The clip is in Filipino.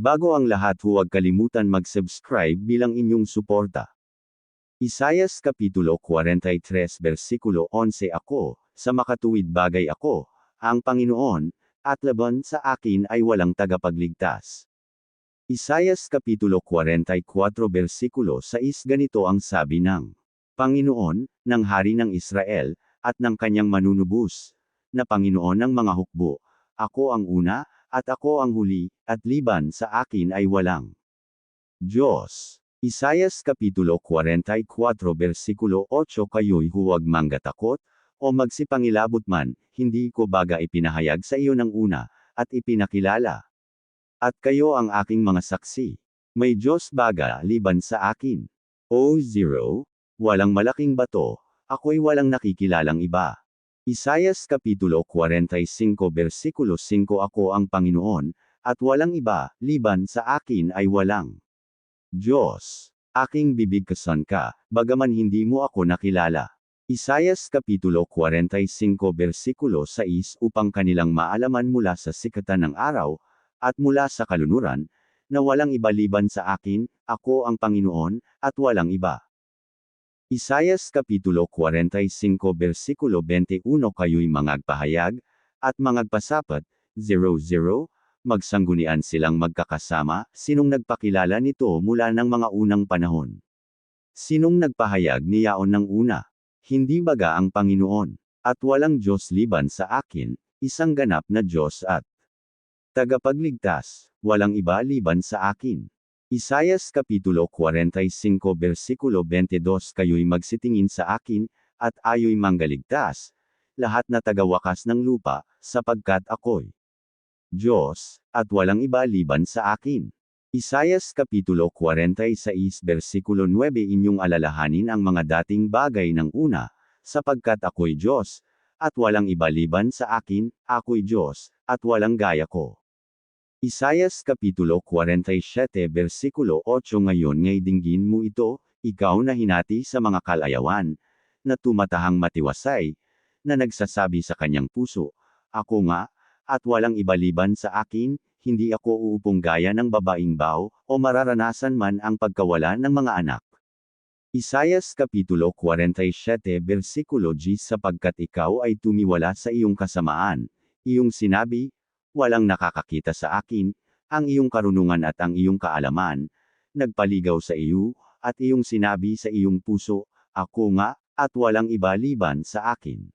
Bago ang lahat huwag kalimutan mag-subscribe bilang inyong suporta. Isayas Kapitulo 43 Versikulo 11 Ako, sa makatuwid bagay ako, ang Panginoon, at laban sa akin ay walang tagapagligtas. Isayas Kapitulo 44 Versikulo 6 Ganito ang sabi ng Panginoon, ng Hari ng Israel, at ng kanyang manunubos, na Panginoon ng mga hukbo, ako ang una, at ako ang huli, at liban sa akin ay walang Diyos. Isayas Kapitulo 44 Versikulo 8 Kayo'y huwag manggatakot, o magsipangilabot man, hindi ko baga ipinahayag sa iyo ng una, at ipinakilala. At kayo ang aking mga saksi. May Diyos baga liban sa akin. O zero, walang malaking bato, ako'y walang nakikilalang iba. Isayas Kapitulo 45 Versikulo 5 Ako ang Panginoon, at walang iba, liban sa akin ay walang Diyos. Aking bibigkasan ka, bagaman hindi mo ako nakilala. Isayas Kapitulo 45 Versikulo 6 Upang kanilang maalaman mula sa sikatan ng araw, at mula sa kalunuran, na walang iba liban sa akin, ako ang Panginoon, at walang iba. Isayas Kapitulo 45 Versikulo 21 Kayo'y mangagpahayag, at mangagpasapat, 00, magsanggunian silang magkakasama, sinong nagpakilala nito mula ng mga unang panahon. Sinong nagpahayag niyaon ng una? Hindi baga ang Panginoon, at walang Diyos liban sa akin, isang ganap na Diyos at tagapagligtas, walang iba liban sa akin. Isayas Kapitulo 45 Versikulo 22 Kayo'y magsitingin sa akin, at ayo'y manggaligtas, lahat na tagawakas ng lupa, sapagkat ako'y Diyos, at walang iba liban sa akin. Isayas Kapitulo 46 Versikulo 9 Inyong alalahanin ang mga dating bagay ng una, sapagkat ako'y Diyos, at walang iba liban sa akin, ako'y Diyos, at walang gaya ko. Isayas Kapitulo 47 Versikulo 8 Ngayon ngay dinggin mo ito, ikaw na hinati sa mga kalayawan, na tumatahang matiwasay, na nagsasabi sa kanyang puso, Ako nga, at walang ibaliban sa akin, hindi ako uupong gaya ng babaing bao, o mararanasan man ang pagkawala ng mga anak. Isayas Kapitulo 47 Versikulo G Sapagkat ikaw ay tumiwala sa iyong kasamaan, iyong sinabi, walang nakakakita sa akin, ang iyong karunungan at ang iyong kaalaman, nagpaligaw sa iyo, at iyong sinabi sa iyong puso, ako nga, at walang iba liban sa akin.